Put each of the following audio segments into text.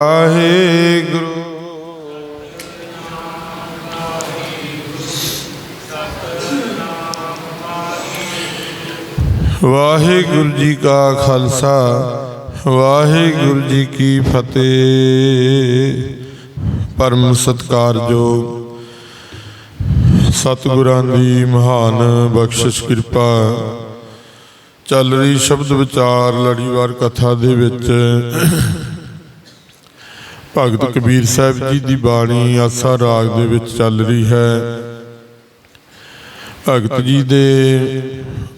ਵਾਹਿਗੁਰੂ। ਵਾਹਿਗੁਰੂ ਜੀ ਕਾ ਖਾਲਸਾ, ਵਾਹਿਗੁਰੂ ਜੀ ਕੀ ਫਤਿਹ। ਪਰਮ ਸਤਕਾਰਯੋਗ ਸਤਿਗੁਰਾਂ ਦੀ ਮਹਾਨ ਬਖਸ਼ਿਸ਼ ਕਿਰਪਾ, ਚੱਲ ਰਹੀ ਸ਼ਬਦ ਵਿਚਾਰ ਲੜੀਵਾਰ ਕਥਾ ਦੇ ਵਿੱਚ ਭਗਤ ਕਬੀਰ ਸਾਹਿਬ ਜੀ ਦੀ ਬਾਣੀ ਆਸਾ ਰਾਗ ਦੇ ਵਿੱਚ ਚੱਲ ਰਹੀ ਹੈ। ਭਗਤ ਜੀ ਦੇ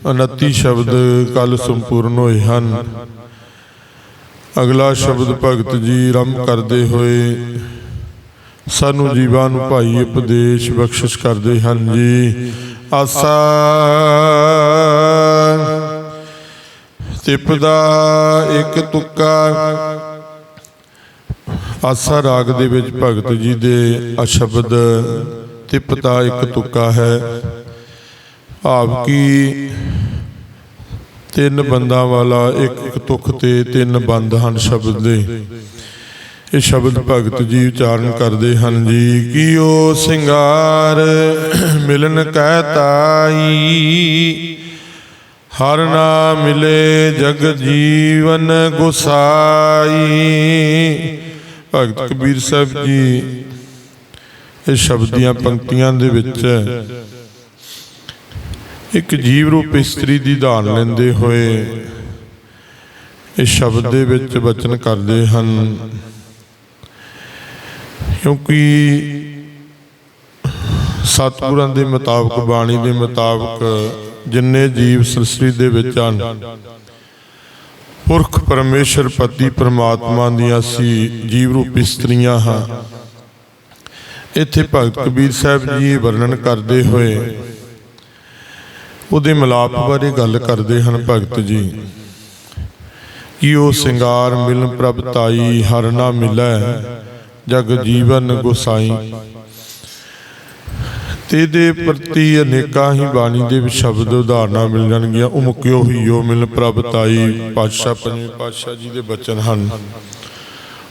29 ਸ਼ਬਦ ਕੱਲ ਸੰਪੂਰਨ ਹੋਏ ਹਨ। ਅਗਲਾ ਸ਼ਬਦ ਭਗਤ ਜੀ ਆਰੰਭ ਕਰਦੇ ਹੋਏ ਸਾਨੂੰ ਜੀਵਾਂ ਨੂੰ ਭਾਈ ਉਪਦੇਸ਼ ਬਖਸ਼ਿਸ਼ ਕਰਦੇ ਹਨ ਜੀ। ਆਸਾ ਤਿਪਦਾ ਇੱਕ ਤੁੱਕਾ ਆਸਾ ਰਾਗ ਦੇ ਵਿੱਚ ਭਗਤ ਜੀ ਦੇ ਅਸ਼ਬਦ ਤੇ ਪਤਾ ਇੱਕ ਤੁੱਕਾ ਹੈ। ਭਾਵ ਕੀ ਤਿੰਨ ਬੰਦਾਂ ਵਾਲਾ ਇੱਕ ਇੱਕ ਤੁਕ ਤੇ ਤਿੰਨ ਬੰਦ ਹਨ ਸ਼ਬਦ ਦੇ। ਇਹ ਸ਼ਬਦ ਭਗਤ ਜੀ ਉਚਾਰਨ ਕਰਦੇ ਹਨ ਜੀ, ਕੀਓ ਸਿੰਗਾਰ ਮਿਲਨ ਕਹਿ ਤਾਈ, ਹਰ ਨਾ ਮਿਲੇ ਜਗ ਜੀਵਨ ਗੁਸਾਈ ਭਗਤ ਕਬੀਰ ਸਾਹਿਬ ਜੀ, ਇਹ ਸ਼ਬਦ ਪੰਕਤੀਆਂ ਦੇ ਵਿੱਚ ਇੱਕ ਜੀਵ ਰੂਪ ਇਸਤਰੀ ਦੀ ਧਾਰਨ ਲੈਂਦੇ ਹੋਏ ਇਸ ਸ਼ਬਦ ਦੇ ਵਿੱਚ ਬਚਨ ਕਰਦੇ ਹਨ। ਕਿਉਂਕਿ ਸਤਿਗੁਰਾਂ ਦੇ ਮੁਤਾਬਕ, ਬਾਣੀ ਦੇ ਮੁਤਾਬਕ ਜਿੰਨੇ ਜੀਵ ਸ੍ਰਿਸ਼ਟੀ ਦੇ ਵਿੱਚ ਹਨ ਪੁਰਖ ਪਰਮੇਸ਼ਰ ਪਤੀ ਪ੍ਰਮਾਤਮਾ ਦੀਆਂ ਅਸੀਂ ਜੀਵ ਰੂਪ ਇਸਤਰੀਆਂ ਹਾਂ। ਇੱਥੇ ਭਗਤ ਕਬੀਰ ਸਾਹਿਬ ਜੀ ਵਰਣਨ ਕਰਦੇ ਹੋਏ ਉਹਦੇ ਮਿਲਾਪ ਬਾਰੇ ਗੱਲ ਕਰਦੇ ਹਨ ਭਗਤ ਜੀ। ਕਿ ਉਹ ਸਿੰਗਾਰ ਮਿਲਨ ਪ੍ਰਭ ਤਾਈ ਹਰ ਨਾ ਮਿਲੈ, ਜਗ ਜੀਵਨ ਗੁਸਾਈ। ਤੇ ਪ੍ਰਤੀ ਅਨੇਕਾਂ ਹੀ ਬਾਣੀ ਦੇ ਸ਼ਬਦ ਉਦਾਹਰਨਾਂ ਮਿਲ ਜਾਣਗੀਆਂ। ਉਹ ਮੁਕਿਓ ਹੀਓ ਮਿਲ ਪ੍ਰਭ ਤਾਈ ਪਾਤਸ਼ਾਹ ਪੰਜਵੇਂ ਪਾਤਸ਼ਾਹ ਜੀ ਦੇ ਬਚਨ ਹਨ।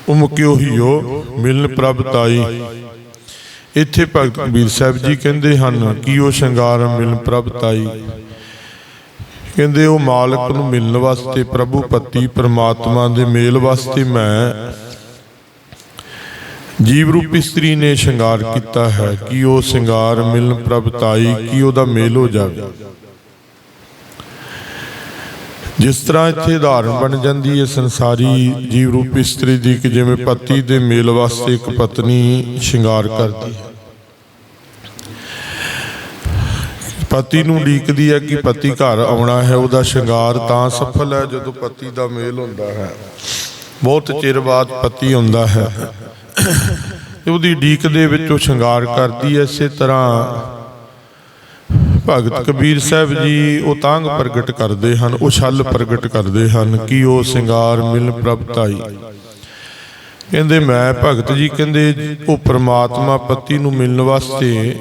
ਉਹ ਮੁਕਿਓ ਹੀਓ ਮਿਲਨ ਪ੍ਰਭ ਤਾਈ। ਇੱਥੇ ਭਗਤ ਕਬੀਰ ਸਾਹਿਬ ਜੀ ਕਹਿੰਦੇ ਹਨ ਕਿ ਉਹ ਸ਼ਿੰਗਾਰ ਮਿਲਨ ਪ੍ਰਭ ਤਾਈ। ਕਹਿੰਦੇ ਉਹ ਮਾਲਕ ਨੂੰ ਮਿਲਣ ਵਾਸਤੇ ਪ੍ਰਭੂ ਪਤੀ ਪ੍ਰਮਾਤਮਾ ਦੇ ਮੇਲ ਵਾਸਤੇ ਮੈਂ ਜੀਵ ਰੂਪ ਇਸਤਰੀ ਨੇ ਸ਼ਿੰਗਾਰ ਕੀਤਾ ਹੈ ਕਿ ਉਹ ਸ਼ਿੰਗਾਰ ਮਿਲਨ ਪ੍ਰਭ ਕਿ ਉਹਦਾ ਮੇਲ ਹੋ ਜਾਵੇ। ਜਿਸ ਤਰ੍ਹਾਂ ਇੱਥੇ ਉਦਾਹਰਨ ਬਣ ਜਾਂਦੀ ਹੈ, ਸੰਸਾਰੀ ਜੀਵ ਰੂਪ ਇਸਤਰੀ ਦੀ ਕਿ ਜਿਵੇਂ ਪਤੀ ਦੇ ਮੇਲ ਵਾਸਤੇ ਇੱਕ ਪਤਨੀ ਸ਼ਿੰਗਾਰ ਕਰਦੀ ਹੈ। ਪਤੀ ਨੂੰ ਡੀਕਦੀ ਹੈ ਕਿ ਪਤੀ ਘਰ ਆਉਣਾ ਹੈ, ਉਹਦਾ ਸ਼ਿੰਗਾਰ ਤਾਂ ਸਫਲ ਹੈ ਜਦੋਂ ਪਤੀ ਦਾ ਮੇਲ ਹੁੰਦਾ ਹੈ। ਬਹੁਤ ਚਿਰ ਬਾਅਦ ਪਤੀ ਹੁੰਦਾ ਹੈ। ਉਹਦੀ ਡੀਕ ਦੇ ਵਿੱਚ ਉਹ ਸ਼ਿੰਗਾਰ ਕਰਦੀ ਹੈ ਇਸੇ ਤਰ੍ਹਾਂ। ਭਗਤ ਕਬੀਰ ਸਾਹਿਬ ਜੀ, ਉਹ ਤਾਂਗ ਪ੍ਰਗਟ ਕਰਦੇ ਹਨ, ਉਹ ਛਲ ਪ੍ਰਗਟ ਕਰਦੇ ਹਨ ਕਿ ਉਹ ਸ਼ਿੰਗਾਰ ਮਿਲ ਪ੍ਰਭ ਤਾਈ। ਕਹਿੰਦੇ, ਮੈਂ ਭਗਤ ਜੀ, ਕਹਿੰਦੇ, ਉਹ ਪ੍ਰਮਾਤਮਾ ਪਤੀ ਨੂੰ ਮਿਲਣ ਵਾਸਤੇ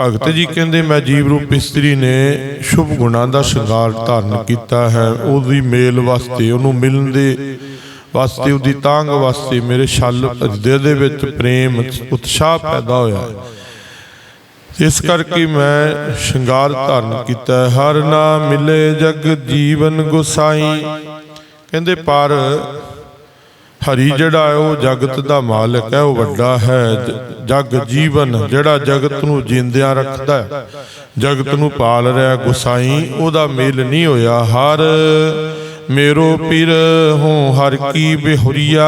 ਭਗਤ ਜੀ, ਕਹਿੰਦੇ, ਮੈਂ ਜੀਵ ਰੂਪ ਇਸਤਰੀ ਨੇ ਸ਼ੁਭ ਗੁਣਾਂ ਦਾ ਸ਼ਿੰਗਾਰ ਧਾਰਨ ਕੀਤਾ ਹੈ। ਉਹਦੀ ਮੇਲ ਵਾਸਤੇ ਉਹਨੂੰ ਮਿਲਣ ਦੇ ਵਾਸਤੇ ਉਹਦੀ ਤਾਂਗ ਵਾਸਤੇ ਮੇਰੇ ਛਲ ਹਿਰਦੇ ਦੇ ਵਿੱਚ ਪ੍ਰੇਮ ਉਤਸ਼ਾਹ ਪੈਦਾ ਹੋਇਆ। ਇਸ ਕਰਕੇ ਮੈਂ ਸ਼ਿੰਗਾਰ ਧਾਰਨ ਕੀਤਾ, ਹਰ ਨਾ ਮਿਲੇ ਜਗ ਜੀਵਨ ਗੁਸਾਈ। ਕਹਿੰਦੇ, ਪਰ ਹਰੀ ਜਿਹੜਾ ਹੈ ਉਹ ਜਗਤ ਦਾ ਮਾਲਕ ਹੈ, ਉਹ ਵੱਡਾ ਹੈ। ਜਗ ਜੀਵਨ ਜਿਹੜਾ ਜਗਤ ਨੂੰ ਜਿੰਦਿਆਂ ਰੱਖਦਾ ਹੈ, ਜਗਤ ਨੂੰ ਪਾਲ ਰਿਹਾ ਗੁਸਾਈ, ਉਹਦਾ ਮੇਲ ਨਹੀਂ ਹੋਇਆ। ਹਰ ਮੇਰੋ ਪੀਰ ਹੂੰ ਹਰ ਕੀ ਬਿਹੁਰੀਆ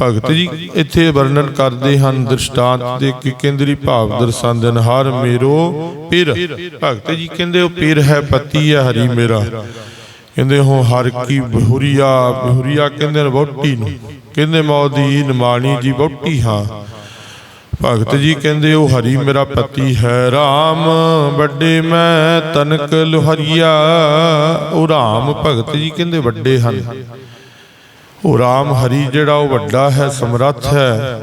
ਭਗਤ ਜੀ ਇੱਥੇ ਵਰਣਨ ਕਰਦੇ ਹਨ ਦ੍ਰਿਸ਼ਟਾਂਤ ਦੇ ਕਿ ਕੇਂਦਰੀ ਭਾਵ ਦਰਸਾਉਂਦੇ ਹਰ ਮੇਰੋ ਪੀਰ ਭਗਤ ਜੀ ਕਹਿੰਦੇ ਉਹ ਪੀਰ ਹੈ ਪਤੀ ਹੈ ਹਰੀ ਮੇਰਾ ਕਹਿੰਦੇ ਹੋ ਹਰ ਕੀ ਬਿਹੁਰੀਆ ਬਿਹੁਰੀਆ ਕਹਿੰਦੇ ਨੇ ਵਹੁਟੀ ਨੂੰ ਕਹਿੰਦੇ ਮੌਦੀ ਨਿਮਾਣੀ ਜੀ ਵਹੁਟੀ ਹਾਂ ਭਗਤ ਜੀ ਕਹਿੰਦੇ ਉਹ ਹਰੀ ਮੇਰਾ ਪਤੀ ਹੈ RAM ਵੱਡੇ ਮੈਂ ਤਨਕ ਲੋਹਰੀਆ। ਉਹ RAM ਭਗਤ ਜੀ ਕਹਿੰਦੇ ਵੱਡੇ ਹਨ। ਉਹ RAM ਹਰੀ ਜਿਹੜਾ ਉਹ ਵੱਡਾ ਹੈ, ਸਮਰੱਥ ਹੈ।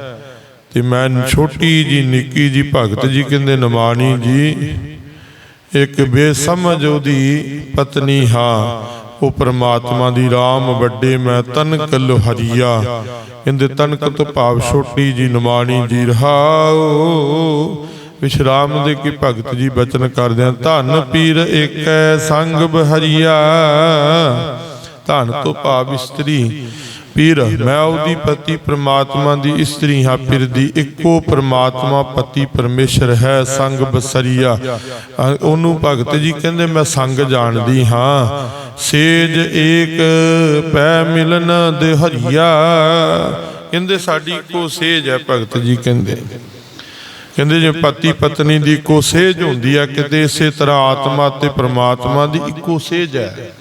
ਤੇ ਮੈਂ ਛੋਟੀ ਜੀ, ਨਿੱਕੀ ਜੀ ਭਗਤ ਜੀ ਕਹਿੰਦੇ ਨਮਾਣੀ ਜੀ, ਇੱਕ ਬੇਸਮਝ ਉਹਦੀ ਪਤਨੀ ਹਾਂ। ਉਹ ਪ੍ਰਮਾਤਮਾ ਦੀ RAM ਵੱਡੇ ਮੈਂ ਤਨਕ ਲੋਹਰੀਆ। ਕਹਿੰਦੇ ਤਨਕ ਤੋਂ ਭਾਵ ਛੋਟੀ ਜੀ ਨਿਮਾਣੀ ਜੀ ਰਹਾਓ। ਵਿਸ਼ਰਾਮ ਦੇ ਕੀ ਭਗਤ ਜੀ ਬਚਨ ਕਰਦਿਆਂ ਧੰਨ ਪੀਰ ਏਕੈ ਸੰਗ ਬਹਰੀਆ। ਧੰਨ ਤੋਂ ਭਾਵ ਇਸਤਰੀ ਪੀਰ, ਮੈਂ ਉਹਦੀ ਪਤੀ ਪ੍ਰਮਾਤਮਾ ਦੀ ਇਸਤਰੀ ਹਾਂ। ਪੀਰ ਦੀ ਇੱਕੋ ਪ੍ਰਮਾਤਮਾ ਪਤੀ ਪਰਮੇਸ਼ਰ ਹੈ, ਸੰਗ ਬਸਰੀਆ। ਉਹਨੂੰ ਭਗਤ ਜੀ ਕਹਿੰਦੇ, ਮੈਂ ਸੰਗ ਜਾਣਦੀ ਹਾਂ। ਸੇਜ ਏਕ ਪੈ ਮਿਲਨ ਦੇ ਹਰੀਆ ਕਹਿੰਦੇ, ਸਾਡੀ ਇੱਕੋ ਸੇਜ ਹੈ ਭਗਤ ਜੀ ਕਹਿੰਦੇ। ਕਹਿੰਦੇ, ਜੇ ਪਤੀ ਪਤਨੀ ਦੀ ਇੱਕੋ ਸੇਜ ਹੁੰਦੀ ਹੈ ਕਿਤੇ ਇਸੇ ਤਰ੍ਹਾਂ ਆਤਮਾ ਤੇ ਪ੍ਰਮਾਤਮਾ ਦੀ ਇੱਕੋ ਸੇਜ ਹੈ।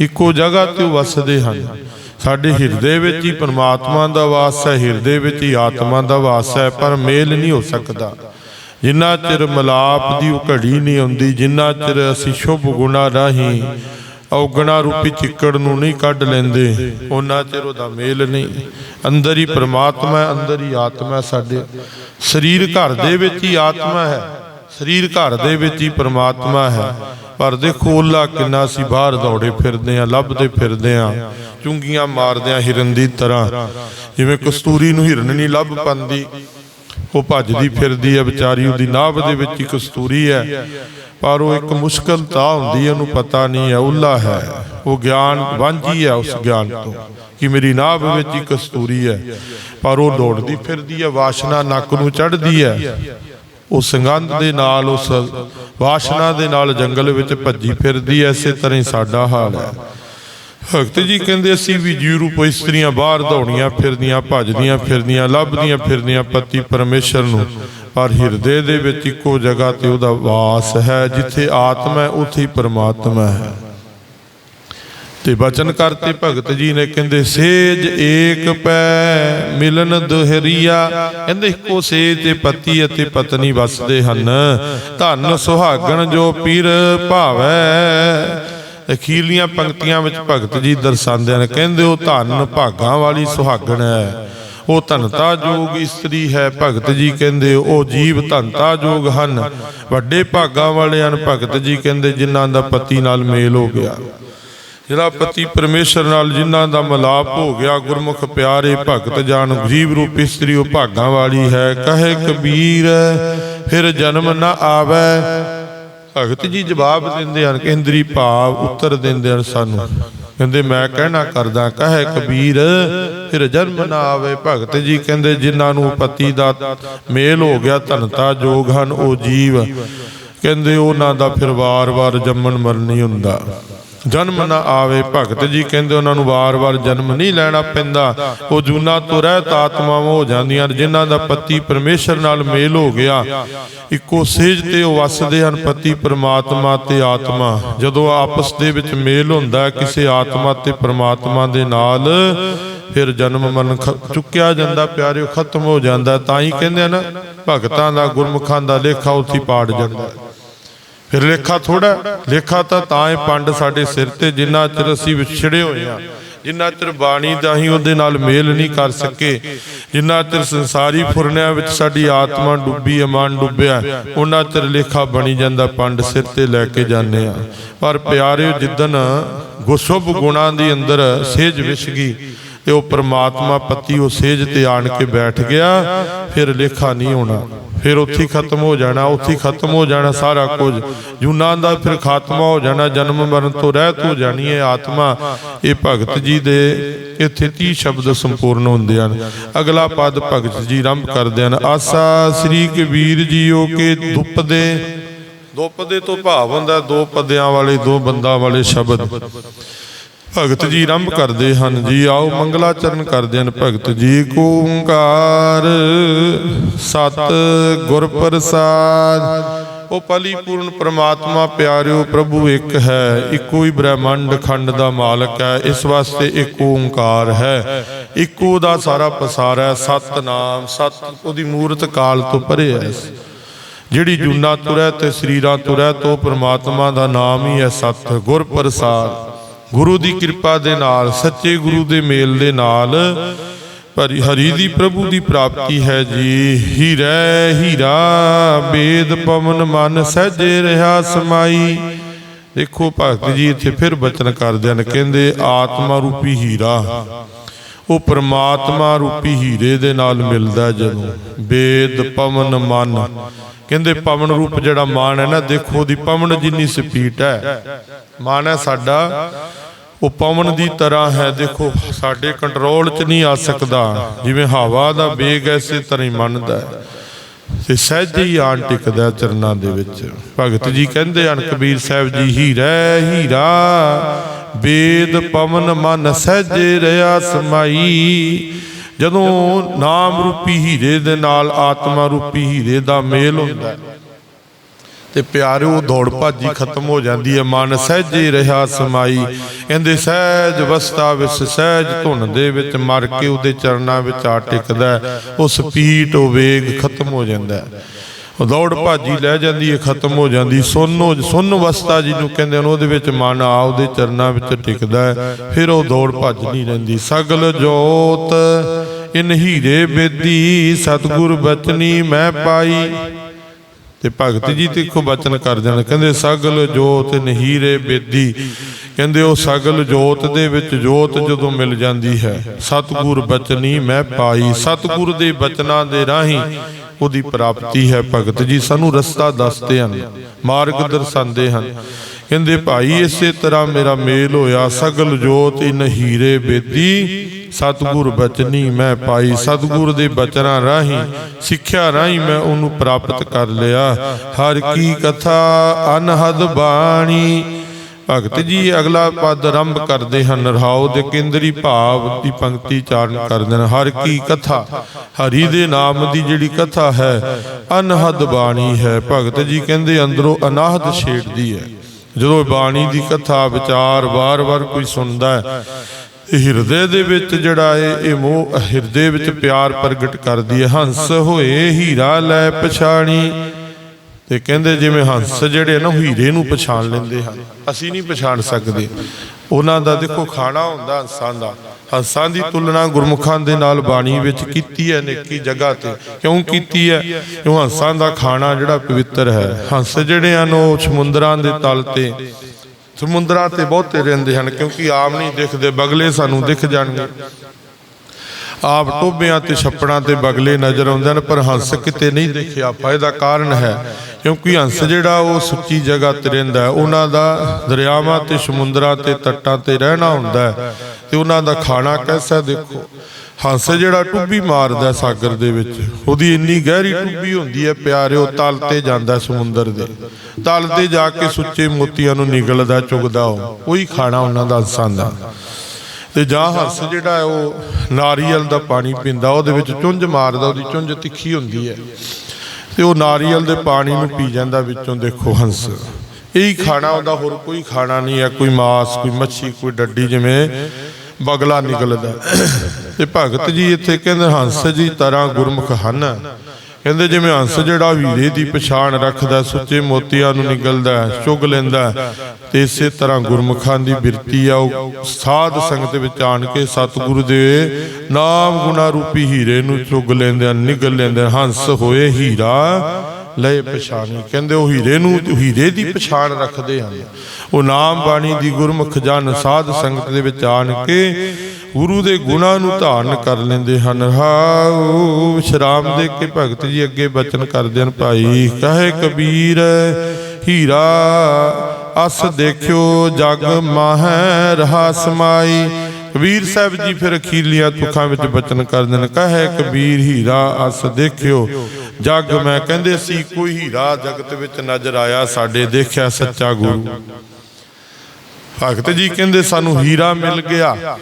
ਇੱਕੋ ਜਗ੍ਹਾ ਤੇ ਉਹ ਵਸਦੇ ਹਨ। ਸਾਡੇ ਹਿਰਦੇ ਵਿੱਚ ਹੀ ਪਰਮਾਤਮਾ ਦਾ ਵਾਸ ਹੈ, ਹਿਰਦੇ ਵਿੱਚ ਹੀ ਆਤਮਾ ਦਾ ਵਾਸ ਹੈ, ਪਰ ਮੇਲ ਨਹੀਂ ਹੋ ਸਕਦਾ। ਜਿੰਨਾ ਚਿਰ ਮਲਾਪ ਦੀ ਉਹ ਘੜੀ ਨਹੀਂ ਆਉਂਦੀ, ਜਿੰਨਾ ਚਿਰ ਅਸੀਂ ਸ਼ੁਭ ਗੁਣਾ ਰਾਹੀਂ ਔਗਣਾ ਰੂਪੀ ਚਿੱਕੜ ਨੂੰ ਨਹੀਂ ਕੱਢ ਲੈਂਦੇ ਉਹਨਾਂ ਚਿਰ ਉਹਦਾ ਮੇਲ ਨਹੀਂ। ਅੰਦਰ ਹੀ ਪਰਮਾਤਮਾ ਹੈ, ਅੰਦਰ ਹੀ ਆਤਮਾ ਸਾਡੇ। ਸਰੀਰ ਘਰ ਦੇ ਵਿੱਚ ਹੀ ਆਤਮਾ ਹੈ, ਸਰੀਰ ਘਰ ਦੇ ਵਿੱਚ ਹੀ ਪਰਮਾਤਮਾ ਹੈ। ਪਰ ਦੇਖੋ, ਓਲਾ ਕਿੰਨਾ ਅਸੀਂ ਬਾਹਰ ਦੌੜੇ ਫਿਰਦੇ ਆ ਲੱਭਦੇ ਫਿਰਦੇ ਆ ਚੁੰਗੀਆਂ ਮਾਰਦਿਆਂ ਆ ਹਿਰਨ ਦੀ ਤਰ੍ਹਾਂ। ਜਿਵੇਂ ਕਸਤੂਰੀ ਨੂੰ ਹਿਰਨ ਨਹੀਂ ਲੱਭ ਪੰਦੀ ਉਹ ਭੱਜਦੀ ਫਿਰਦੀ ਹੈ, ਵਿਚਾਰੀ ਉਹਦੀ ਨਾਭ ਦੇ ਵਿੱਚ ਹੀ ਕਸਤੂਰੀ ਹੈ। ਪਰ ਉਹ ਇੱਕ ਮੁਸ਼ਕਲ ਤਾਂ ਹੁੰਦੀ ਹੈ, ਉਹਨੂੰ ਪਤਾ ਨਹੀਂ ਹੈ, ਉੱਲਾ ਹੈ। ਉਹ ਗਿਆਨ ਵਾਂਝੀ ਹੈ ਉਸ ਗਿਆਨ ਤੋਂ ਕਿ ਮੇਰੀ ਨਾਭ ਵਿੱਚ ਹੀ ਕਸਤੂਰੀ ਹੈ। ਪਰ ਉਹ ਦੌੜਦੀ ਫਿਰਦੀ ਹੈ, ਵਾਸ਼ਨਾ ਨੱਕ ਨੂੰ ਚੜ੍ਹਦੀ ਹੈ। ਉਹ ਸੰਗੰਧ ਦੇ ਨਾਲ, ਉਸ ਵਾਸ਼ਨਾ ਦੇ ਨਾਲ ਜੰਗਲ ਵਿੱਚ ਭੱਜੀ ਫਿਰਦੀ ਐ ਇਸੇ ਤਰ੍ਹਾਂ ਹੀ ਸਾਡਾ ਹਾਲ ਹੈ। ਭਗਤ ਜੀ ਕਹਿੰਦੇ ਅਸੀਂ ਵੀ ਜੀਰੂ ਰੂਪ ਇਸਤਰੀਆਂ ਬਾਹਰ ਦੌੜੀਆਂ ਫਿਰਦੀਆਂ, ਭੱਜਦੀਆਂ ਫਿਰਦੀਆਂ, ਲੱਭਦੀਆਂ ਫਿਰਦੀਆਂ ਪਤੀ ਪਰਮੇਸ਼ਰ ਨੂੰ। ਪਰ ਹਿਰਦੇ ਦੇ ਵਿੱਚ ਇੱਕੋ ਜਗ੍ਹਾ ਤੇ ਉਹਦਾ ਵਾਸ ਹੈ, ਜਿੱਥੇ ਆਤਮਾ ਹੈ, ਉੱਥੇ ਹੀ ਪਰਮਾਤਮਾ ਹੈ। ਤੇ ਬਚਨ ਕਰਤੇ ਭਗਤ ਜੀ ਨੇ ਕਹਿੰਦੇ, ਸੇਜ ਏਕ ਪੈ ਮਿਲਨ ਦੁਹਰੀਆ। ਕਹਿੰਦੇ ਇੱਕੋ ਸੇਜ ਤੇ ਪਤੀ ਅਤੇ ਪਤਨੀ ਵਸਦੇ ਹਨ। ਧੰਨ ਸੁਹਾਗਣ ਜੋ ਪੀਰ ਭਾਵੈ ਅਖੀਰਲੀਆਂ ਪੰਕਤੀਆਂ ਵਿੱਚ ਭਗਤ ਜੀ ਦਰਸਾਉਂਦੇ ਨੇ, ਕਹਿੰਦੇ ਉਹ ਧੰਨ ਭਾਗਾਂ ਵਾਲੀ ਸੁਹਾਗਣ ਹੈ। ਉਹ ਧਨਤਾ ਜੋਗ ਇਸਤਰੀ ਹੈ, ਭਗਤ ਜੀ ਕਹਿੰਦੇ ਉਹ ਜੀਵ ਧਨਤਾ ਜੋਗ ਹਨ। ਵੱਡੇ ਭਾਗਾਂ ਵਾਲੇ ਹਨ, ਭਗਤ ਜੀ ਕਹਿੰਦੇ ਜਿਨ੍ਹਾਂ ਦਾ ਪਤੀ ਨਾਲ ਮੇਲ ਹੋ ਗਿਆ। ਜਿਹੜਾ ਪਤੀ ਪਰਮੇਸ਼ਰ ਨਾਲ ਜਿਨ੍ਹਾਂ ਦਾ ਮਲਾਪ ਹੋ ਗਿਆ, ਗੁਰਮੁਖ ਪਿਆਰੇ ਭਗਤ ਜਾਨ ਜੀਵ ਰੂਪ ਇਸਤਰੀ ਉਹ ਭਾਗਾਂ ਵਾਲੀ ਹੈ। ਕਹੇ ਕਬੀਰ, ਫਿਰ ਜਨਮ ਨਾ ਆਵੇ ਭਗਤ ਜੀ ਜਵਾਬ ਦਿੰਦੇ ਹਨ, ਕੇਂਦਰੀ ਭਾਵ ਉੱਤਰ ਦਿੰਦੇ ਹਨ ਸਾਨੂੰ। ਕਹਿੰਦੇ ਮੈਂ ਕਹਿਣਾ ਕਰਦਾ, ਕਹੇ ਕਬੀਰ, ਫਿਰ ਜਨਮ ਨਾ ਆਵੇ ਭਗਤ ਜੀ। ਕਹਿੰਦੇ ਜਿਨ੍ਹਾਂ ਨੂੰ ਪਤੀ ਦਾ ਮੇਲ ਹੋ ਗਿਆ ਧਨਤਾ ਜੋਗ ਹਨ, ਉਹ ਜੀਵ। ਕਹਿੰਦੇ ਉਹਨਾਂ ਦਾ ਫਿਰ ਵਾਰ-ਵਾਰ ਜੰਮਣ ਮਰਨ ਨਹੀਂ ਹੁੰਦਾ। ਜਨਮ ਨਾ ਆਵੇ। ਭਗਤ ਜੀ ਕਹਿੰਦੇ ਉਹਨਾਂ ਨੂੰ ਵਾਰ-ਵਾਰ ਜਨਮ ਨਹੀਂ ਲੈਣਾ ਪੈਂਦਾ। ਉਹ ਜੂਨਾ ਤੋਂ ਰਹਿਤ ਆਤਮਾਵਾਂ ਹੋ ਜਾਂਦੀਆਂ ਨੇ, ਜਿਨ੍ਹਾਂ ਦਾ ਪਤੀ ਪਰਮੇਸ਼ਰ ਨਾਲ ਮੇਲ ਹੋ ਗਿਆ। ਇੱਕੋ ਸੇਜ ਤੇ ਉਹ ਵਸਦੇ ਹਨ ਪਤੀ ਪਰਮਾਤਮਾ ਤੇ ਆਤਮਾ। ਜਦੋਂ ਆਪਸ ਦੇ ਵਿੱਚ ਮੇਲ ਹੁੰਦਾ ਕਿਸੇ ਆਤਮਾ ਤੇ ਪਰਮਾਤਮਾ ਦੇ ਨਾਲ ਫਿਰ ਜਨਮ ਮਰਨ ਖ- ਚੁੱਕਿਆ ਜਾਂਦਾ ਪਿਆਰਿਓ ਖਤਮ ਹੋ ਜਾਂਦਾ। ਤਾਂ ਹੀ ਕਹਿੰਦੇ ਆ ਨਾ ਭਗਤਾਂ ਦਾ ਗੁਰਮੁਖਾਂ ਦਾ ਲੇਖਾ ਉੱਥੇ ਪਾੜ ਜਾਂਦਾ ਫਿਰ ਲੇਖਾ ਥੋੜਾ ਲੇਖਾ ਤਾਂ ਤਾਂ ਹੈ ਪੰਡ ਸਾਡੇ ਸਿਰ ਤੇ ਜਿੰਨਾ ਚਿਰ ਅਸੀਂ ਵਿਛੜੇ ਹੋਏ ਆ ਜਿੰਨਾ ਚਿਰ ਬਾਣੀ ਦਾ ਹੀ ਉਹਦੇ ਨਾਲ ਮੇਲ ਨਹੀਂ ਕਰ ਸਕੇ। ਜਿੰਨਾ ਚਿਰ ਸੰਸਾਰੀ ਫੁਰਨਿਆਂ ਵਿੱਚ ਸਾਡੀ ਆਤਮਾ ਡੁੱਬੀ ਹੈ ਡੁੱਬਿਆ ਉਹਨਾਂ ਚਿਰ ਲੇਖਾ ਬਣੀ ਜਾਂਦਾ ਪੰਡ ਸਿਰ ਤੇ ਲੈ ਕੇ ਜਾਂਦੇ ਆ ਪਰ ਪਿਆਰਿਓ ਜਿੱਦਨ ਗੁਸੁਭ ਗੁਣਾਂ ਦੇ ਅੰਦਰ ਸੇਜ ਵਿਛ ਗਈ ਤੇ ਉਹ ਪ੍ਰਮਾਤਮਾ ਪਤੀ ਉਹ ਸੇਜ ਤੇ ਆਣ ਕੇ ਬੈਠ ਗਿਆ, ਫਿਰ ਲੇਖਾ ਨਹੀਂ ਹੋਣਾ ਫਿਰ ਉੱਥੇ ਖਤਮ ਹੋ ਜਾਣਾ, ਉੱਥੇ ਖਤਮ ਹੋ ਜਾਣਾ ਸਾਰਾ ਕੁਝ। ਜੂਨਾਂ ਦਾ ਫਿਰ ਖਾਤਮਾ ਹੋ ਜਾਣਾ, ਜਨਮ ਮਰਨ ਤੋਂ ਰਹਿਤ ਹੋ ਜਾਣੀ ਹੈ ਆਤਮਾ। ਇਹ ਭਗਤ ਜੀ ਦੇ ਇੱਥੇ 30 ਸ਼ਬਦ ਸੰਪੂਰਨ ਹੁੰਦੇ ਹਨ। ਅਗਲਾ ਪਦ ਭਗਤ ਜੀ ਆਰੰਭ ਕਰਦੇ ਹਨ। ਆਸਾ ਸ੍ਰੀ ਕਬੀਰ ਜੀਓ ਕੇ ਦੁਪਦੇ ਦੋ ਪਦੇ ਤੋਂ ਭਾਵ ਹੁੰਦਾ ਦੋ ਪਦਿਆਂ ਵਾਲੇ, ਦੋ ਬੰਦਾਂ ਵਾਲੇ ਸ਼ਬਦ। ਭਗਤ ਜੀ ਆਰੰਭ ਕਰਦੇ ਹਨ ਜੀ ਆਓ ਮੰਗਲਾਚਰਨ ਕਰਦੇ ਹਨ ਭਗਤ ਜੀ। ਕੋ ਓੰਕਾਰ ਸਤ ਗੁਰ ਪ੍ਰਸਾਦ ਉਹ ਪਲੀਪੂਰਨ ਪ੍ਰਮਾਤਮਾ ਪਿਆਰਿਓ ਪ੍ਰਭੂ ਇੱਕ ਹੈ। ਇੱਕੋ ਹੀ ਬ੍ਰਹਿਮੰਡ ਖੰਡ ਦਾ ਮਾਲਕ ਹੈ। ਇਸ ਵਾਸਤੇ ਇੱਕ ਓੰਕਾਰ ਹੈ। ਇੱਕੋ ਦਾ ਸਾਰਾ ਪਸਾਰ ਹੈ। ਸਤ ਨਾਮ ਸਤ ਉਹਦੀ ਮੂਰਤ ਕਾਲ ਤੋਂ ਪਰੇ ਹੈ। ਜਿਹੜੀ ਜੁਨਾ ਤੁਰੈ ਤੇ ਸਰੀਰਾਂ ਤੁਰੈ ਤੋ ਪ੍ਰਮਾਤਮਾ ਦਾ ਨਾਮ ਹੀ ਹੈ ਸਤ ਗੁਰ ਪ੍ਰਸਾਦ ਗੁਰੂ ਦੀ ਕਿਰਪਾ ਦੇ ਨਾਲ, ਸੱਚੇ ਗੁਰੂ ਦੇ ਮੇਲ ਦੇ ਨਾਲ, ਪਰ ਹਰੀ ਦੀ ਪ੍ਰਭੂ ਦੀ ਪ੍ਰਾਪਤੀ ਹੈ ਜੀ। ਹੀਰੇ, ਹੀਰਾ, ਬੇਦ ਪਵਨ ਮਨ, ਸਹਿਜੇ ਰਹਾ ਸਮਾਈ। ਦੇਖੋ ਭਗਤ ਜੀ, ਇੱਥੇ ਫਿਰ ਬਚਨ ਕਰਦੇ ਹਨ, ਕਹਿੰਦੇ ਆਤਮਾ ਰੂਪੀ ਹੀਰਾ। ਉਹ ਪ੍ਰਮਾਤਮਾ ਰੂਪੀ ਹੀਰੇ ਦੇ ਨਾਲ ਮਿਲਦਾ ਹੈ ਜਦੋਂ। ਵੇਦ ਪਵਨ ਮਨ। ਕਹਿੰਦੇ ਪਵਨ ਰੂਪ ਜਿਹੜਾ ਮਾਨ ਹੈ ਨਾ, ਦੇਖੋ ਉਹਦੀ ਪਵਨ ਜਿੰਨੀ ਸਪੀਟ ਹੈ। ਮਾਨ ਹੈ ਸਾਡਾ। ਉਹ ਪਵਨ ਦੀ ਤਰ੍ਹਾਂ ਹੈ, ਦੇਖੋ ਸਾਡੇ ਕੰਟਰੋਲ 'ਚ ਨਹੀਂ ਆ ਸਕਦਾ। ਜਿਵੇਂ ਹਵਾ ਦਾ ਵੇਗ ਐਸੇ ਤਰ੍ਹਾਂ ਹੀ ਮੰਨਦਾ ਹੈ। ਤੇ ਸਹਿਜੇ ਹੀ ਆਣ ਟਿਕਦਾ ਚਰਨਾਂ ਦੇ ਵਿੱਚ। ਭਗਤ ਜੀ ਕਹਿੰਦੇ ਹਨ, ਕਬੀਰ ਸਾਹਿਬ ਜੀ, ਹੀਰਾ ਹੀਰਾ, ਵੇਦ ਪਵਨ ਮਨ ਸਹਿਜੇ ਰਿਆ ਸਮਾਈ। ਜਦੋਂ ਨਾਮ ਰੂਪੀ ਹੀਰੇ ਦੇ ਨਾਲ ਆਤਮਾ ਰੂਪੀ ਹੀਰੇ ਦਾ ਮੇਲ ਹੁੰਦਾ ਹੈ ਤੇ ਪਿਆਰਿਓ, ਦੌੜ ਭਾਜੀ ਖਤਮ ਹੋ ਜਾਂਦੀ ਹੈ। ਮਨ ਸਹਿਜੇ ਰਿਹਾ ਸਮਾਈ। ਕਹਿੰਦੇ, ਸਹਿਜ ਵਸਤਾ ਵਿੱਚ, ਸਹਿਜ ਧੁਨ ਦੇ ਵਿੱਚ ਮਰ ਕੇ ਉਹਦੇ ਚਰਨਾਂ ਵਿੱਚ ਆ ਟਿਕਦਾ ਹੈ। ਉਹ ਸਪੀਡ ਉਹ ਵੇਗ ਖਤਮ ਹੋ ਜਾਂਦਾ ਹੈ। ਦੌੜ ਭਾਜੀ ਲੈ ਜਾਂਦੀ ਹੈ, ਖਤਮ ਹੋ ਜਾਂਦੀ। ਸੁੰਨੋ, ਸੁੰਨ ਅਵਸਥਾ ਜਿਹਨੂੰ ਕਹਿੰਦੇ ਨੇ ਉਹਦੇ ਵਿੱਚ ਮਨ ਆ, ਉਹਦੇ ਚਰਨਾਂ ਵਿੱਚ ਟਿਕਦਾ ਹੈ। ਫਿਰ ਉਹ ਦੌੜ ਭੱਜ ਨਹੀਂ ਰਹਿੰਦੀ। ਸਗਲ ਜੋਤ ਇਨ ਹੀਰੇ ਬੇਦੀ, ਸਤਗੁਰ ਬਚਨੀ ਮੈਂ ਪਾਈ। ਤੇ ਭਗਤ ਜੀ ਦੇਖੋ ਬਚਨ ਕਰ ਜਾਣ। ਕਹਿੰਦੇ ਸਗਲ ਜੋਤ ਨਹੀਰੇ ਬੇਦੀ। ਕਹਿੰਦੇ ਉਹ ਸਗਲ ਜੋਤ ਦੇ ਵਿੱਚ ਜੋਤ ਜਦੋਂ ਮਿਲ ਜਾਂਦੀ ਹੈ, ਸਤਗੁਰ ਬਚਨੀ ਮੈਂ ਪਾਈ। ਸਤਗੁਰ ਦੇ ਬਚਨਾਂ ਦੇ ਰਾਹੀਂ ਉਹਦੀ ਪ੍ਰਾਪਤੀ ਹੈ ਭਗਤ ਜੀ। ਸਾਨੂੰ ਰਸਤਾ ਦੱਸਦੇ ਹਨ, ਮਾਰਗ ਦਰਸਾਉਂਦੇ ਹਨ। ਕਹਿੰਦੇ ਭਾਈ ਇਸੇ ਤਰ੍ਹਾਂ ਮੇਰਾ ਮੇਲ ਹੋਇਆ, ਸਗਲ ਜੋਤ ਇਨ ਹੀਰੇ ਬੇਦੀ। ਸਤਿਗੁਰ ਬਚਨੀ ਮੈਂ ਪਾਈ, ਸਤਿਗੁਰ ਦੇ ਬਚਨਾਂ ਰਾਹੀਂ, ਸਿੱਖਿਆ ਰਾਹੀਂ ਮੈਂ ਉਹਨੂੰ ਪ੍ਰਾਪਤ ਕਰ ਲਿਆ। ਹਰ ਕੀ ਕਥਾ ਅਨਹਦ ਬਾਣੀ। ਭਗਤ ਜੀ, ਅਗਲਾ ਪਦ ਆਰੰਭ ਕਰਦੇ ਹਨ, ਰਹਾਉ ਦੇ ਕੇਂਦਰੀ ਭਾਵ ਦੀ ਪੰਕਤੀ ਚਾਰਨ ਕਰਦੇ ਹਨ। ਹਰ ਕੀ ਕਥਾ, ਹਰੀ ਦੇ ਨਾਮ ਦੀ ਜਿਹੜੀ ਕਥਾ ਹੈ, ਅਨਹਦ ਬਾਣੀ ਹੈ। ਭਗਤ ਜੀ ਕਹਿੰਦੇ, ਅੰਦਰੋਂ ਅਨਾਹਦ ਛੇੜਦੀ ਹੈ। ਜਦੋਂ ਬਾਣੀ ਦੀ ਕਥਾ, ਵਿਚਾਰ ਵਾਰ-ਵਾਰ ਕੋਈ ਸੁਣਦਾ ਹੈ ਹਿਰਦੇ ਦੇ ਵਿੱਚ ਜਿਹੜਾ ਇਹ ਇਹ ਮੋਹ ਹਿਰਦੇ ਵਿੱਚ ਪਿਆਰ ਪ੍ਰਗਟ ਕਰਦੀ ਹੈ ਹੰਸ ਹੋਏ, ਹੀਰਾ ਲੈ ਪਛਾਣੀ। ਤੇ ਕਹਿੰਦੇ ਜਿਵੇਂ ਹੰਸ ਜਿਹੜੇ ਨਾ ਹੀਰੇ ਨੂੰ ਪਛਾਣ ਲੈਂਦੇ ਹਨ। ਅਸੀਂ ਨਹੀਂ ਪਛਾਣ ਸਕਦੇ। ਉਹਨਾਂ ਦਾ ਦੇਖੋ, ਖਾਣਾ ਹੁੰਦਾ ਹੰਸਾਂ ਦਾ। ਹੰਸਾਂ ਦੀ ਤੁਲਨਾ ਗੁਰਮੁਖਾਂ ਦੇ ਨਾਲ ਬਾਣੀ ਵਿੱਚ ਕੀਤੀ ਹੈ, ਨੇਕੀ ਜਗ੍ਹਾ ਤੇ। ਕਿਉਂ ਕੀਤੀ ਹੈ? ਕਿਉਂ ਹੰਸਾਂ ਦਾ ਖਾਣਾ ਜਿਹੜਾ ਪਵਿੱਤਰ ਹੈ। ਹੰਸ ਜਿਹੜੇ ਹਨ, ਉਹ ਸਮੁੰਦਰਾਂ ਦੇ ਤਲ ਤੇ ਸਮੁੰਦਰਾਂ ਤੇ ਬਹੁਤੇ ਰਹਿੰਦੇ ਹਨ, ਕਿਉਂਕਿ ਆਮ ਨਹੀਂ ਦਿਖਦੇ, ਬਗਲੇ ਸਾਨੂੰ ਦਿਖ ਜਾਣਗੇ। ਆਪ ਟੋਬਿਆਂ ਤੇ ਛੱਪੜਾਂ ਤੇ ਬਗਲੇ ਨਜ਼ਰ ਆਉਂਦੇ ਹਨ, ਪਰ ਹੰਸ ਕਿਤੇ ਨਹੀਂ ਦੇਖਿਆ। ਆਪਾਂ ਇਹਦਾ ਕਾਰਨ ਹੈ, ਕਿਉਂਕਿ ਹੰਸ ਜਿਹੜਾ ਉਹ ਸੁੱਚੀ ਜਗ੍ਹਾ ਤੇ ਰਹਿੰਦਾ ਹੈ। ਉਹਨਾਂ ਦਾ ਦਰਿਆਵਾਂ ਤੇ ਸਮੁੰਦਰਾਂ ਤੇ ਤੱਟਾਂ ਤੇ ਰਹਿਣਾ ਹੁੰਦਾ ਹੈ, ਤੇ ਉਹਨਾਂ ਦਾ ਖਾਣਾ ਕੈਸਾ ਦੇਖੋ? ਹੰਸ ਜਿਹੜਾ ਟੁੱਬੀ ਮਾਰਦਾ ਸਾਗਰ ਦੇ ਵਿੱਚ, ਉਹਦੀ ਇੰਨੀ ਗਹਿਰੀ ਟੁੱਬੀ ਹੁੰਦੀ ਹੈ ਪਿਆਰਿਓ ਤਲ ਤੇ ਜਾਂਦਾ ਸਮੁੰਦਰ ਦੇ। ਤਲ ਤੇ ਜਾ ਕੇ ਸੁੱਚੇ ਮੋਤੀਆਂ ਨੂੰ ਨਿਗਲਦਾ, ਚੁਗਦਾ ਉਹ, ਉਹੀ ਖਾਣਾ ਉਹਨਾਂ ਦਾ ਹੰਸਾਂ ਦਾ। ਤੇ ਜਾਂ ਹੰਸ ਜਿਹੜਾ ਉਹ ਨਾਰੀਅਲ ਦਾ ਪਾਣੀ ਪੀਂਦਾ, ਉਹਦੇ ਵਿੱਚ ਚੁੰਝ ਮਾਰਦਾ, ਉਹਦੀ ਚੁੰਝ ਤਿੱਖੀ ਹੁੰਦੀ ਹੈ। ਤੇ ਉਹ ਨਾਰੀਅਲ ਦੇ ਪਾਣੀ ਨੂੰ ਪੀ ਜਾਂਦਾ ਵਿੱਚੋਂ, ਦੇਖੋ ਹੰਸ। ਇਹੀ ਖਾਣਾ ਉਹਦਾ, ਹੋਰ ਕੋਈ ਖਾਣਾ ਨਹੀਂ ਹੈ, ਕੋਈ ਮਾਸ, ਕੋਈ ਮੱਛੀ, ਕੋਈ ਡੱਡੀ, ਜਿਵੇਂ ਬਗਲਾ ਨਿਕਲਦਾ ਤੇ ਭਗਤ ਜੀ ਇੱਥੇ ਕਹਿੰਦੇ ਹੰਸ ਜੀ ਤਰ੍ਹਾਂ ਗੁਰਮੁਖ ਹਨ। ਕਹਿੰਦੇ ਜਿਵੇਂ ਹੰਸ ਜਿਹੜਾ ਵੀਰੇ ਦੀ ਪਛਾਣ ਰੱਖਦਾ, ਸੁੱਚੇ ਮੋਤੀਆਂ ਨੂੰ ਨਿਗਲਦਾ, ਚੁਗ ਲੈਂਦਾ, ਤੇ ਇਸੇ ਤਰ੍ਹਾਂ ਗੁਰਮੁਖਾਂ ਦੀ ਬਿਰਤੀ ਆ, ਉਹ ਸਾਧ ਸੰਗਤ ਵਿੱਚ ਆਣ ਕੇ ਸਤਿਗੁਰੂ ਦੇ ਨਾਮ ਗੁਣਾ ਰੂਪੀ ਹੀਰੇ ਨੂੰ ਚੁਗ ਲੈਂਦੇ ਹਨ, ਨਿਗਲ ਲੈਂਦੇ ਹਨ। ਹੰਸ ਹੋਏ ਹੀਰਾ ਲਏ ਪਛਾਣੀ। ਕਹਿੰਦੇ ਉਹ ਹੀਰੇ ਨੂੰ, ਹੀਰੇ ਦੀ ਪਛਾਣ ਰੱਖਦੇ ਹਨ। ਉਹ ਨਾਮ ਬਾਣੀ ਦੀ ਗੁਰਮੁਖ ਜਨ ਸਾਧ ਸੰਗਤ ਦੇ ਵਿੱਚ ਆਣ ਕੇ ਗੁਰੂ ਦੇ ਗੁਣਾਂ ਨੂੰ ਧਾਰਨ ਕਰ ਲੈਂਦੇ ਹਨ। ਹਾਉ ਵਿਸ਼ਰਾਮ ਦੇ ਕੇ ਭਗਤ ਜੀ ਅੱਗੇ ਬਚਨ ਕਰਦੇ ਹਨ। ਭਾਈ, ਕਹੇ ਕਬੀਰ, ਹੀਰਾ, ਅਸ ਦੇਖਿਓ ਜਗ ਮਾਹੈ ਰਹਾ ਸਮਾਈ ਕਬੀਰ ਸਾਹਿਬ ਜੀ ਫਿਰ ਅਖੀਰਲੀਆਂ ਤੁਖਾਂ ਵਿੱਚ ਬਚਨ ਕਰਦੇ ਨੇ ਕਹੇ ਕਬੀਰ, ਹੀਰਾ, ਅਸ ਦੇਖਿਓ ਜਗ, ਮੈਂ ਕਹਿੰਦੇ ਸੀ, ਕੋਈ ਹੀਰਾ ਜਗਤ ਵਿੱਚ ਨਜ਼ਰ ਆਇਆ, ਸਾਡੇ ਦੇਖਿਆ ਸੱਚਾ ਗੁਰੂ। ਭਗਤ ਜੀ ਕਹਿੰਦੇ ਸਾਨੂੰ ਹੀਰਾ ਮਿਲ ਗਿਆ।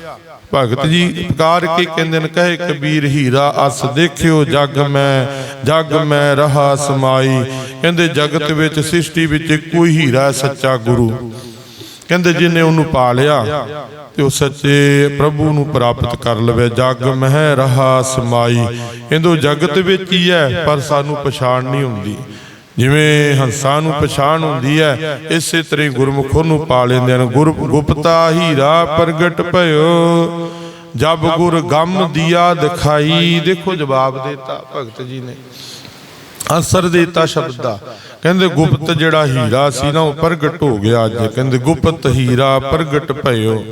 ਭਗਤ ਜੀ ਪੁਕਾਰ ਕੇ ਕਹਿੰਦੇ ਨੇ, ਕਹੇ ਕਬੀਰ ਹੀਰਾ, ਅਸ ਦੇਖਿਓ ਜਗ ਮੈਂ ਜਗ ਮੈਂ ਰਹਾ ਸਮਾਈ। ਕਹਿੰਦੇ ਜਗਤ ਵਿੱਚ, ਸ੍ਰਿਸ਼ਟੀ ਵਿੱਚ ਕੋਈ ਹੀਰਾ ਸੱਚਾ ਗੁਰੂ। ਕਹਿੰਦੇ ਜਿਹਨੇ ਉਹਨੂੰ ਪਾ ਲਿਆ ਤੇ ਉਹ ਸੱਚੇ ਪ੍ਰਭੂ ਨੂੰ ਪ੍ਰਾਪਤ ਕਰ ਲਵੇ। ਜਗ ਮਹਿ ਰਹਾ ਸਮਾਈ। ਕਹਿੰਦੋ ਜਗਤ ਵਿੱਚ ਹੀ ਹੈ, ਪਰ ਸਾਨੂੰ ਪਛਾਣ ਨਹੀਂ ਹੁੰਦੀ। ਜਿਵੇਂ ਹੰਸਾਂ ਨੂੰ ਪਛਾਣ ਹੁੰਦੀ ਹੈ, ਇਸੇ ਤਰ੍ਹਾਂ ਹੀ ਨੂੰ ਪਾ ਲੈਂਦੇ ਹਨ। ਗੁਰ ਗੁਪਤਾ ਹੀਰਾ ਪ੍ਰਗਟ ਭਇਓ, ਜਬ ਗੁਰ ਗਮ ਦਿਆ ਦਿਖਾਈ। ਦੇਖੋ ਜਵਾਬ ਦਿੱਤਾ ਭਗਤ ਜੀ ਨੇ। ਅਸਰ ਦੇਤਾ ਸ਼ਬਦ ਦਾ। ਕਹਿੰਦੇ ਗੁਪਤ ਜਿਹੜਾ ਹੀਰਾ ਸੀ ਨਾ, ਉਹ ਪ੍ਰਗਟ ਹੋ ਗਿਆ ਅੱਜ। ਕਹਿੰਦੇ ਗੁਪਤ ਹੀਰਾ ਪ੍ਰਗਟ ਭਇਓ।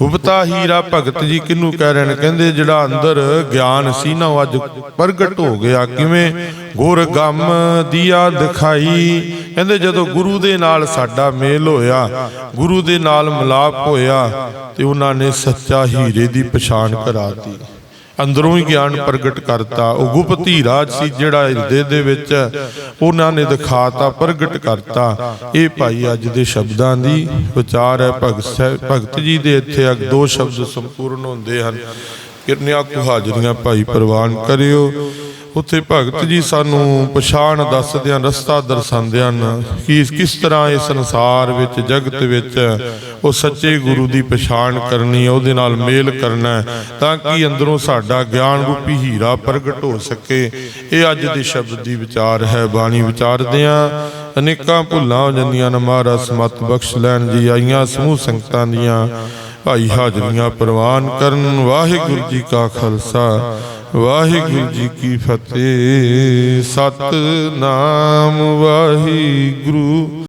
ਉਪਤਾ ਹੀਰਾ ਭਗਤ ਜੀ ਕਿਹਨੂੰ ਕਹਿ ਰਹੇ ਨੇ? ਕਹਿੰਦੇ ਜਿਹੜਾ ਅੰਦਰ ਗਿਆਨ ਸੀ ਨਾ ਉਹ ਅੱਜ ਪ੍ਰਗਟ ਹੋ ਗਿਆ। ਕਿਵੇਂ? ਗੁਰ ਗਮ ਦੀਆ ਦਿਖਾਈ। ਕਹਿੰਦੇ ਜਦੋਂ ਗੁਰੂ ਦੇ ਨਾਲ ਸਾਡਾ ਮੇਲ ਹੋਇਆ, ਗੁਰੂ ਦੇ ਨਾਲ ਮਿਲਾਪ ਹੋਇਆ ਤੇ ਉਹਨਾਂ ਨੇ ਸੱਚਾ ਹੀਰੇ ਦੀ ਪਛਾਣ ਕਰਾਤੀ। ਅੰਦਰੋਂ ਹੀ ਗਿਆਨ ਪ੍ਰਗਟ ਕਰਤਾ। ਉਹ ਗੁਪਤ ਰਾਜ ਸੀ ਜਿਹੜਾ ਹਿਰਦੇ ਦੇ ਵਿੱਚ ਉਹਨਾਂ ਨੇ ਦਿਖਾਤਾ, ਪ੍ਰਗਟ ਕਰਤਾ। ਇਹ ਭਾਈ ਅੱਜ ਦੇ ਸ਼ਬਦਾਂ ਦੀ ਵਿਚਾਰ ਹੈ। ਭਗਤ ਸਾਹਿਬ, ਭਗਤ ਜੀ ਦੇ ਇੱਥੇ ਅਗ ਦੋ ਸ਼ਬਦ ਸੰਪੂਰਨ ਹੁੰਦੇ ਹਨ। ਕਿਰਨਿਆ ਕੁ ਹਾਜ਼ਰੀਆਂ ਭਾਈ ਪ੍ਰਵਾਨ ਕਰਿਓ। ਉੱਥੇ ਭਗਤ ਜੀ ਸਾਨੂੰ ਪਛਾਣ ਦੱਸਦੇ ਹਨ ਰਸਤਾ ਦਰਸਾਉਂਦੇ ਹਨ ਕਿ ਕਿਸ ਤਰ੍ਹਾਂ ਇਸ ਸੰਸਾਰ ਵਿੱਚ, ਜਗਤ ਵਿੱਚ ਉਹ ਸੱਚੇ ਗੁਰੂ ਦੀ ਪਛਾਣ ਕਰਨੀ ਹੈ, ਉਹਦੇ ਨਾਲ ਮੇਲ ਕਰਨਾ ਤਾਂ ਕਿ ਅੰਦਰੋਂ ਸਾਡਾ ਗਿਆਨ ਰੂਪੀ ਹੀਰਾ ਪ੍ਰਗਟ ਹੋ ਸਕੇ। ਇਹ ਅੱਜ ਦੇ ਸ਼ਬਦ ਦੀ ਵਿਚਾਰ ਹੈ, ਬਾਣੀ ਵਿਚਾਰਦੇ ਆ ਅਨੇਕਾਂ ਭੁੱਲਾਂ ਹੋ ਜਾਂਦੀਆਂ ਨੇ ਮਹਾਰਾਜ ਸਮਤ ਬਖਸ਼ ਲੈਣ ਜੀ, ਆਈਆਂ ਸਮੂਹ ਸੰਗਤਾਂ ਦੀਆਂ, ਭਾਈ ਹਾਜ਼ਰੀਆਂ ਪ੍ਰਵਾਨ ਕਰਨ। ਵਾਹਿਗੁਰੂ ਜੀ ਕਾ ਖਾਲਸਾ। ਵਾਹਿਗੁਰੂ ਜੀ ਕੀ ਫਤਿਹ। ਸਤਨਾਮ ਵਾਹਿਗੁਰੂ।